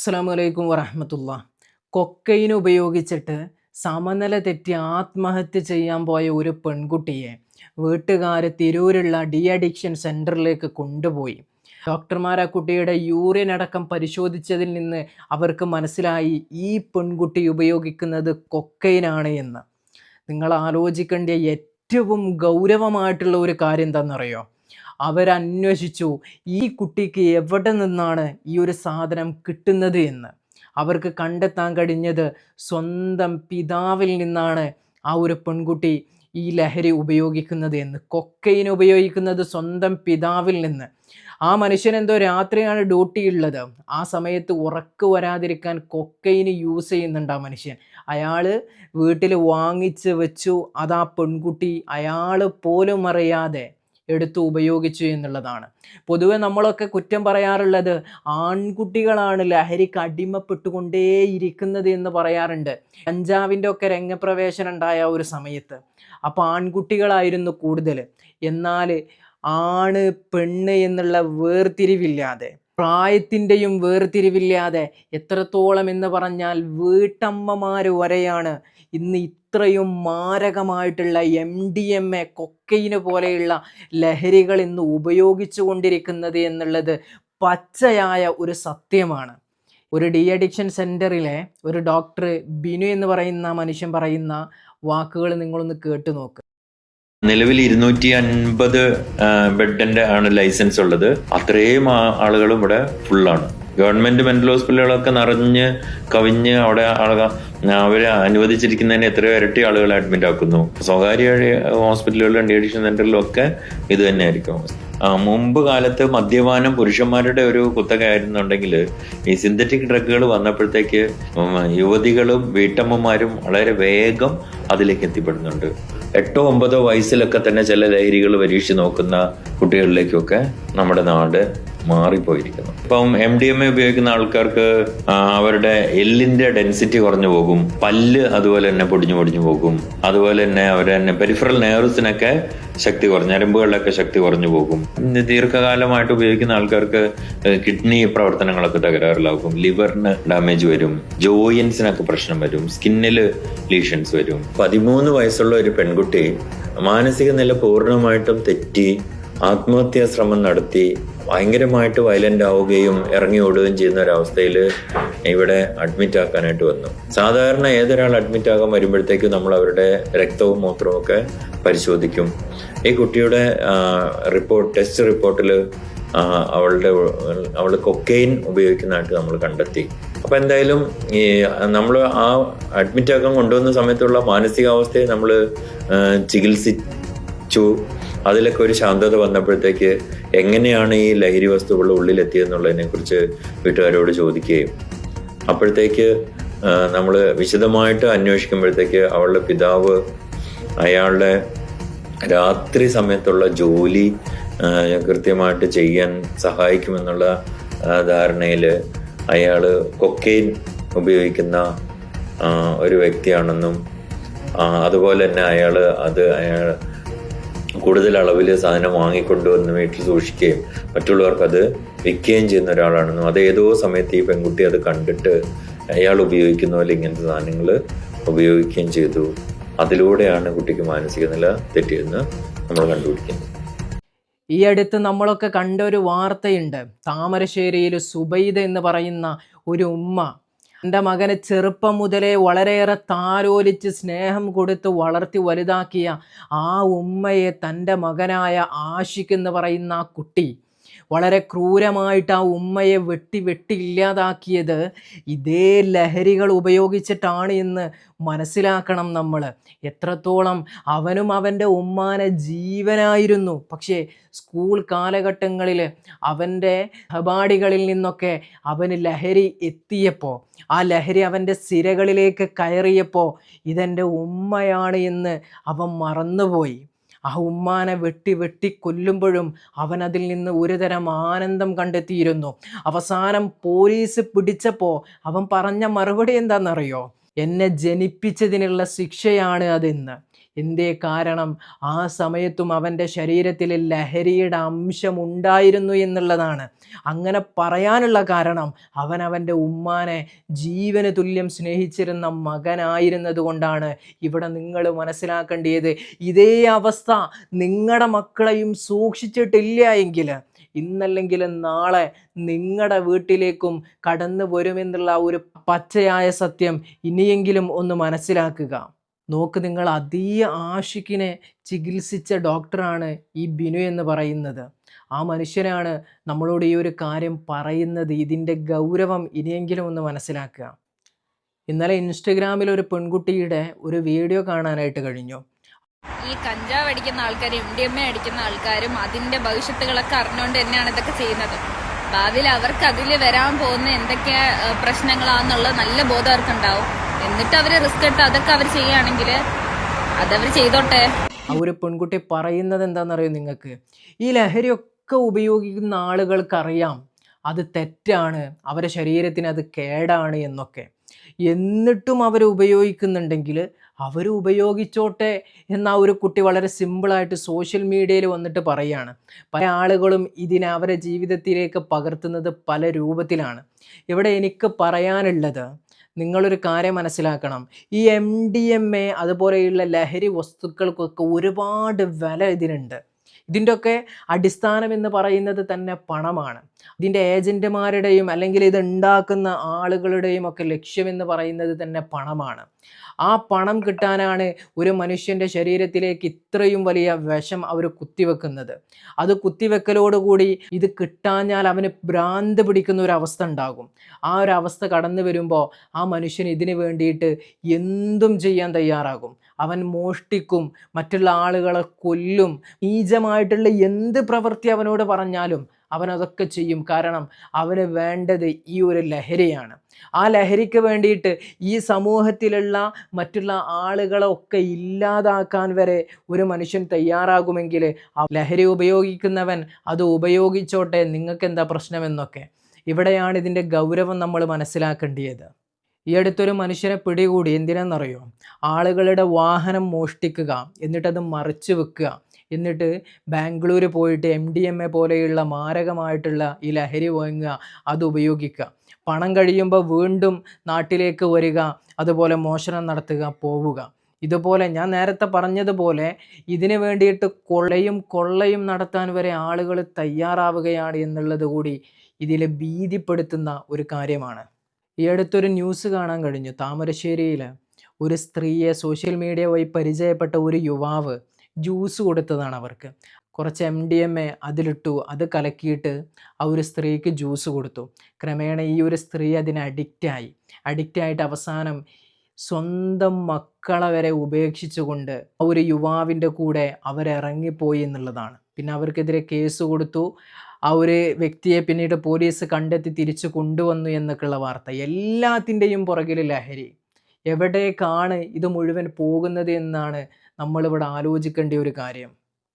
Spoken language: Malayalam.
അസ്സാം അലൈക്കും വറഹമത്തുള്ള. കൊക്കൈൻ ഉപയോഗിച്ചിട്ട് സമനില തെറ്റി ആത്മഹത്യ ചെയ്യാൻ പോയ ഒരു പെൺകുട്ടിയെ വീട്ടുകാർ തിരൂരുള്ള ഡി അഡിക്ഷൻ സെന്ററിലേക്ക് കൊണ്ടുപോയി. ഡോക്ടർമാർ ആ കുട്ടിയുടെ യൂറിൻ അടക്കം പരിശോധിച്ചതിൽ നിന്ന് അവർക്ക് മനസ്സിലായി ഈ പെൺകുട്ടി ഉപയോഗിക്കുന്നത് കൊക്കൈനാണ് എന്ന്. നിങ്ങൾ ആലോചിക്കേണ്ട ഏറ്റവും ഗൗരവമായിട്ടുള്ള ഒരു കാര്യം എന്താണെന്നറിയോ അവരന്വേഷിച്ചു ഈ കുട്ടിക്ക് എവിടെ നിന്നാണ് ഈ ഒരു സാധനം കിട്ടുന്നത് എന്ന്. അവർക്ക് കണ്ടെത്താൻ കഴിഞ്ഞത് സ്വന്തം പിതാവിൽ നിന്നാണ് ആ ഒരു പെൺകുട്ടി ഈ ലഹരി ഉപയോഗിക്കുന്നത് എന്ന് കൊക്കൈൻ ഉപയോഗിക്കുന്നത് സ്വന്തം പിതാവിൽ നിന്ന്. ആ മനുഷ്യൻ എന്തോ രാത്രിയാണ് ഡ്യൂട്ടി ഉള്ളത്. ആ സമയത്ത് ഉറക്ക് വരാതിരിക്കാൻ കൊക്കൈന് യൂസ് ചെയ്യുന്നുണ്ട് ആ മനുഷ്യൻ. അയാൾ വീട്ടിൽ വാങ്ങിച്ച് വെച്ചു. അതാ പെൺകുട്ടി. അയാൾ പോലും അറിയാതെ എടുത്ത് ഉപയോഗിച്ചു എന്നുള്ളതാണ്. പൊതുവെ നമ്മളൊക്കെ കുറ്റം പറയാറുള്ളത് ആൺകുട്ടികളാണ് ലഹരിക്ക് അടിമപ്പെട്ടുകൊണ്ടേയിരിക്കുന്നത് എന്ന് പറയാറുണ്ട്. കഞ്ചാവിന്റെ ഒക്കെ രംഗപ്രവേശനം ഉണ്ടായ ഒരു സമയത്ത്. അപ്പോൾ ആൺകുട്ടികളായിരുന്നു കൂടുതൽ. എന്നാൽ ആണ് പെണ്ണ് എന്നുള്ള വേർതിരിവില്ലാതെ പ്രായത്തിന്റെയും വേർതിരിവില്ലാതെ എത്രത്തോളം എന്ന് പറഞ്ഞാൽ വീട്ടമ്മമാർ വരെയാണ് ഇന്ന് ഇത്രയും മാരകമായിട്ടുള്ള M D M A cocaine പോലെയുള്ള ലഹരികൾ ഇന്ന് ഉപയോഗിച്ചു കൊണ്ടിരിക്കുന്നത് എന്നുള്ളത് പച്ചയായ ഒരു സത്യമാണ്. ഒരു ഡി അഡിക്ഷൻ സെന്ററിലെ ഒരു ഡോക്ടർ ബിനു എന്ന് പറയുന്ന മനുഷ്യൻ പറയുന്ന വാക്കുകൾ നിങ്ങളൊന്ന് കേട്ടു നോക്ക്. നിലവിൽ ഇരുന്നൂറ്റി അൻപത് ബെഡിന്റെ ആണ് ലൈസൻസ് ഉള്ളത്. അത്രയും ആളുകളും ഇവിടെ ഫുള്ളാണ് ഗവൺമെന്റ് മെന്റൽ ഹോസ്പിറ്റലുകളൊക്കെ നിറഞ്ഞ് കവിഞ്ഞ് അവിടെ അവരെ അനുവദിച്ചിരിക്കുന്നതിന് എത്രയോ ഇരട്ടി ആളുകളെ അഡ്മിറ്റ് ആക്കുന്നു. സ്വകാര്യ ഹോസ്പിറ്റലുകളിലും ഡി അഡിക്ഷൻ സെന്ററിലും ഒക്കെ ഇത് തന്നെയായിരിക്കും മുമ്പ് കാലത്ത് മദ്യപാനം പുരുഷന്മാരുടെ ഒരു കുത്തകയായിരുന്നുണ്ടെങ്കിൽ ഈ സിന്തറ്റിക് ഡ്രഗുകൾ വന്നപ്പോഴത്തേക്ക് യുവതികളും വീട്ടമ്മമാരും വളരെ വേഗം അതിലേക്ക് എത്തിപ്പെടുന്നുണ്ട്. എട്ടോ ഒമ്പതോ വയസ്സിലൊക്കെ തന്നെ ചില ലഹരികൾ പരീക്ഷിച്ച് നോക്കുന്ന കുട്ടികളിലേക്കൊക്കെ നമ്മുടെ നാട് മാറിപ്പോയിരിക്കുന്നു. ഇപ്പം എം ഡി എം എ ഉപയോഗിക്കുന്ന ആൾക്കാർക്ക് അവരുടെ എല്ലിന്റെ ഡെൻസിറ്റി കുറഞ്ഞു പോകും പല്ല് അതുപോലെ തന്നെ പൊടിഞ്ഞു പൊടിഞ്ഞു പോകും അതുപോലെ തന്നെ അവരുടെ തന്നെ പെരിഫറൽ നെർവ്സിനൊക്കെ ശക്തി കുറഞ്ഞു ഞരമ്പുകളിലൊക്കെ ശക്തി കുറഞ്ഞു പോകും. ദീർഘകാലമായിട്ട് ഉപയോഗിക്കുന്ന ആൾക്കാർക്ക് കിഡ്നി പ്രവർത്തനങ്ങളൊക്കെ തകരാറിലാകും ലിവറിന് ഡാമേജ് വരും ജോയിൻസിനൊക്കെ പ്രശ്നം വരും സ്കിന്നിൽ ലീഷൻസ് വരും. പതിമൂന്ന് വയസ്സുള്ള ഒരു പെൺകുട്ടി മാനസിക നില പൂർണമായിട്ടും തെറ്റി ആത്മഹത്യാ ശ്രമം നടത്തി ഭയങ്കരമായിട്ട് വയലന്റ് ആവുകയും ഇറങ്ങി ഓടുകയും ചെയ്യുന്ന ഒരവസ്ഥയിൽ ഇവിടെ അഡ്മിറ്റ് ആക്കാനായിട്ട് വന്നു. സാധാരണ ഏതൊരാൾ അഡ്മിറ്റ് ആകാൻ വരുമ്പോഴത്തേക്കും നമ്മൾ അവരുടെ രക്തവും മൂത്രവും ഒക്കെ പരിശോധിക്കും. ഈ കുട്ടിയുടെ റിപ്പോർട്ട് ടെസ്റ്റ് റിപ്പോർട്ടിൽ അവളുടെ അവൾ കൊക്കെയിൻ ഉപയോഗിക്കുന്നതായിട്ട് നമ്മൾ കണ്ടെത്തി. അപ്പൊ എന്തായാലും ഈ നമ്മൾ ആ അഡ്മിറ്റ് ആക്കാൻ കൊണ്ടുവന്ന സമയത്തുള്ള മാനസികാവസ്ഥയെ നമ്മൾ ചികിത്സിച്ചു. അതിലൊക്കെ ഒരു ശാന്തത വന്നപ്പോഴത്തേക്ക് എങ്ങനെയാണ് ഈ ലഹരി വസ്തുക്കൾ ഉള്ളിലെത്തിയെന്നുള്ളതിനെ കുറിച്ച് വീട്ടുകാരോട് ചോദിക്കുകയും അപ്പോഴത്തേക്ക് നമ്മൾ വിശദമായിട്ട് അന്വേഷിക്കുമ്പോഴത്തേക്ക് അവളുടെ പിതാവ് അയാളുടെ രാത്രി സമയത്തുള്ള ജോലി കൃത്യമായിട്ട് ചെയ്യാൻ സഹായിക്കുമെന്നുള്ള ധാരണയിൽ അയാൾ കൊക്കെയിൻ ഉപയോഗിക്കുന്ന ഒരു വ്യക്തിയാണെന്നും അതുപോലെ തന്നെ അയാൾ അത് അയാൾ കൂടുതൽ അളവിൽ സാധനം വാങ്ങിക്കൊണ്ടുവന്ന് വീട്ടിൽ സൂക്ഷിക്കുകയും മറ്റുള്ളവർക്ക് അത് വിൽക്കുകയും ചെയ്യുന്ന ഒരാളാണെന്നും അത് ഏതോ സമയത്ത് ഈ പെൺകുട്ടി അത് കണ്ടിട്ട് അയാൾ ഉപയോഗിക്കുന്ന പോലെ ഇങ്ങനത്തെ സാധനങ്ങൾ ഉപയോഗിക്കുകയും ചെയ്തു. അതിലൂടെയാണ് കുട്ടിക്ക് മാനസിക നില തെറ്റിയെന്ന് നമ്മൾ കണ്ടുപിടിക്കുന്നത്. ഈ അടുത്ത് നമ്മളൊക്കെ കണ്ട ഒരു വാർത്തയുണ്ട്. താമരശ്ശേരിയിൽ സുബൈദ എന്ന് പറയുന്ന ഒരു ഉമ്മ എന്റെ മകനെ ചെറുപ്പം മുതലേ വളരെയേറെ താലോലിച്ച് സ്നേഹം കൊടുത്ത് വളർത്തി വലുതാക്കിയ ആ ഉമ്മയെ തന്റെ മകനായ ആഷിക് എന്ന് പറയുന്ന ആ കുട്ടി. വളരെ ക്രൂരമായിട്ട് ആ ഉമ്മയെ വെട്ടി വെട്ടി ഇല്ലാതാക്കിയത് ഇതേ ലഹരികൾ ഉപയോഗിച്ചിട്ടാണ് എന്ന് മനസ്സിലാക്കണം നമ്മൾ. എത്രത്തോളം അവനും അവന്റെ ഉമ്മാനെ ജീവനായിരുന്നു. പക്ഷേ സ്കൂൾ കാലഘട്ടങ്ങളിൽ അവന്റെ സഹപാഠികളിൽ നിന്നൊക്കെ അവന് ലഹരി എത്തിയപ്പോൾ ആ ലഹരി അവന്റെ സിരകളിലേക്ക് കയറിയപ്പോൾ ഇതെന്റെ ഉമ്മയാണ് എന്ന് അവൻ മറന്നുപോയി. ആ ഉമ്മാനെ വെട്ടി വെട്ടി കൊല്ലുമ്പോഴും അവൻ അതിൽ നിന്ന് ഒരുതരം ആനന്ദം കണ്ടെത്തിയിരുന്നു. അവസാനം പോലീസ് പിടിച്ചപ്പോൾ അവൻ പറഞ്ഞ മറുപടി എന്താണെന്നറിയോ? എന്നെ ജനിപ്പിച്ചതിനുള്ള ശിക്ഷയാണ് അതെന്ന്. എന്തേ കാരണം? ആ സമയത്തും അവന്റെ ശരീരത്തിൽ ലഹരിയുടെ അംശം ഉണ്ടായിരുന്നു എന്നുള്ളതാണ്. അങ്ങനെ പറയാനുള്ള കാരണം അവൻ അവന്റെ ഉമ്മാനെ ജീവന് തുല്യം സ്നേഹിച്ചിരുന്ന മകനായിരുന്നതുകൊണ്ടാണ്. ഇവിടെ നിങ്ങൾ മനസ്സിലാക്കേണ്ടത് ഇതേ അവസ്ഥ നിങ്ങളുടെ മക്കളെയും സൂക്ഷിച്ചിട്ടില്ല എങ്കിൽ. ഇന്നല്ലെങ്കിൽ നാളെ നിങ്ങളുടെ വീട്ടിലേക്കും കടന്നു വരുമെന്നുള്ള ഒരു പച്ചയായ സത്യം ഇനിയെങ്കിലും ഒന്ന് മനസ്സിലാക്കുക. നോക്ക് നിങ്ങൾ അതീയ ആഷിക്കിനെ ചികിത്സിച്ച ഡോക്ടറാണ് ഈ ബിനു എന്ന് പറയുന്നത്. ആ മനുഷ്യനാണ് നമ്മളോട് ഈ ഒരു കാര്യം പറയുന്നത് ഇതിന്റെ ഗൗരവം ഇനിയെങ്കിലും ഒന്ന് മനസ്സിലാക്കുക. ഇന്നലെ ഇൻസ്റ്റഗ്രാമിൽ ഒരു പെൺകുട്ടിയുടെ ഒരു വീഡിയോ കാണാനായിട്ട് കഴിഞ്ഞു. ഈ കഞ്ചാവ് അടിക്കുന്ന ആൾക്കാരും എം ഡി എം എ അടിക്കുന്ന ആൾക്കാരും അതിന്റെ ഭവിഷ്യത്തുകളൊക്കെ അറിഞ്ഞുകൊണ്ട് തന്നെയാണ് ഇതൊക്കെ ചെയ്യുന്നത്. ഭാവിയിൽ അവർക്ക് അതിൽ വരാൻ പോകുന്ന എന്തൊക്കെ പ്രശ്നങ്ങളാണെന്നുള്ള നല്ല ബോധം അവർക്കുണ്ടാവും. എന്നിട്ട് അവർ റിസ്ക് എടുത്ത് അതൊക്കെ അവർ ചെയ്യുകയാണെങ്കിൽ അതവർ ചെയ്തോട്ടെ. ആ ഒരു പെൺകുട്ടി പറയുന്നത് എന്താണെന്നറിയോ നിങ്ങൾക്ക്? ഈ ലഹരിയൊക്കെ ഉപയോഗിക്കുന്ന ആളുകൾക്കറിയാം അത് തെറ്റാണ് അവരെ ശരീരത്തിന് അത് കേടാണ് എന്നൊക്കെ. എന്നിട്ടും അവർ ഉപയോഗിക്കുന്നുണ്ടെങ്കിൽ അവർ ഉപയോഗിച്ചോട്ടെ എന്ന ഒരു കുട്ടി വളരെ സിമ്പിളായിട്ട് സോഷ്യൽ മീഡിയയിൽ വന്നിട്ട് പറയാണ്. പല ആളുകളും ഇതിനെ അവരെ ജീവിതത്തിലേക്ക് പകർത്തുന്നത് പല രൂപത്തിലാണ്. ഇവിടെ എനിക്ക് പറയാനുള്ളത് നിങ്ങളൊരു കാര്യം മനസ്സിലാക്കണം. ഈ എം ഡി എം എ അതുപോലെയുള്ള ലഹരി വസ്തുക്കൾക്കൊക്കെ ഒരുപാട് വില ഇതിനുണ്ട്. ഇതിന്റെയൊക്കെ അടിസ്ഥാനം എന്ന് പറയുന്നത് തന്നെ പണമാണ്. ഇതിന്റെ ഏജന്റുമാരുടെയും അല്ലെങ്കിൽ ഇത് ഉണ്ടാക്കുന്ന ആളുകളുടെയും ഒക്കെ ലക്ഷ്യമെന്ന് പറയുന്നത് തന്നെ പണമാണ്. ആ പണം കിട്ടാനാണ് ഒരു മനുഷ്യന്റെ ശരീരത്തിലേക്ക് ഇത്രയും വലിയ വിഷം അവർ കുത്തിവെക്കുന്നത്. അത് കുത്തിവെക്കലോടുകൂടി ഇത് കിട്ടാഞ്ഞാൽ അവന് ഭ്രാന്ത് പിടിക്കുന്ന ഒരു ഉണ്ടാകും. ആ ഒരു അവസ്ഥ കടന്നു വരുമ്പോൾ ആ മനുഷ്യൻ ഇതിന് വേണ്ടിയിട്ട് എന്തും ചെയ്യാൻ തയ്യാറാകും. അവൻ മോഷ്ടിക്കും മറ്റുള്ള ആളുകളെ കൊല്ലും. നീചമായിട്ടുള്ള എന്ത് പ്രവൃത്തി അവനോട് പറഞ്ഞാലും അവൻ അതൊക്കെ ചെയ്യും. കാരണം അവന് വേണ്ടത് ഈ ഒരു ലഹരിയാണ്. ആ ലഹരിക്ക് വേണ്ടിയിട്ട് ഈ സമൂഹത്തിലുള്ള മറ്റുള്ള ആളുകളൊക്കെ ഇല്ലാതാക്കാൻ വരെ ഒരു മനുഷ്യൻ തയ്യാറാകുമെങ്കിൽ ആ ലഹരി ഉപയോഗിക്കുന്നവൻ അത് ഉപയോഗിച്ചോട്ടെ നിങ്ങൾക്ക് എന്താ പ്രശ്നമെന്നൊക്കെ. ഇവിടെയാണ് ഇതിന്റെ ഗൗരവം നമ്മൾ മനസ്സിലാക്കേണ്ടത് ഈ അടുത്തൊരു മനുഷ്യനെ പിടികൂടി എന്തിനാണെന്നറിയോ ആളുകളുടെ വാഹനം മോഷ്ടിക്കുക എന്നിട്ടത് മറിച്ച് വെക്കുക. എന്നിട്ട് ബാംഗ്ലൂർ പോയിട്ട് എം ഡി എം എ പോലെയുള്ള മാരകമായിട്ടുള്ള ഈ ലഹരി വാങ്ങുക അത് ഉപയോഗിക്കുക. പണം കഴിയുമ്പോൾ വീണ്ടും നാട്ടിലേക്ക് വരിക അതുപോലെ മോഷണം നടത്തുക പോവുക. ഇതുപോലെ ഞാൻ നേരത്തെ പറഞ്ഞതുപോലെ ഇതിനു വേണ്ടിയിട്ട് കൊള്ളയും കൊള്ളയും നടത്താൻ വരെ ആളുകൾ തയ്യാറാവുകയാണ് എന്നുള്ളത് കൂടി ഇതിൽ ഭീതിപ്പെടുത്തുന്ന ഒരു കാര്യമാണ്. ഈ അടുത്തൊരു ന്യൂസ് കാണാൻ കഴിഞ്ഞു. താമരശ്ശേരിയിൽ ഒരു സ്ത്രീയെ സോഷ്യൽ മീഡിയ വഴി പരിചയപ്പെട്ട ഒരു യുവാവ് ജ്യൂസ് കൊടുത്തതാണ് അവർക്ക്. കുറച്ച് എം ഡി എം എ അതിലിട്ടു. അത് കലക്കിയിട്ട് ആ ഒരു സ്ത്രീക്ക് ജ്യൂസ് കൊടുത്തു. ക്രമേണ ഈ ഒരു സ്ത്രീ അതിന് അഡിക്റ്റായി അഡിക്റ്റായിട്ട് അവസാനം സ്വന്തം മക്കളെ വരെ ഉപേക്ഷിച്ചുകൊണ്ട് ഒരു യുവാവിന്റെ കൂടെ അവരിറങ്ങിപ്പോയി എന്നുള്ളതാണ്. പിന്നെ അവർക്കെതിരെ കേസ് കൊടുത്തു. ആ ഒരു വ്യക്തിയെ പിന്നീട് പോലീസ് കണ്ടെത്തി തിരിച്ചു കൊണ്ടുവന്നു എന്നൊക്കെയുള്ള വാർത്ത. എല്ലാത്തിന്റെയും പുറകിൽ ലഹരി. എവിടേക്കാണ് ഇത് മുഴുവൻ പോകുന്നത് എന്നാണ് നമ്മളിവിടെ ആലോചിക്കേണ്ട ഒരു കാര്യം.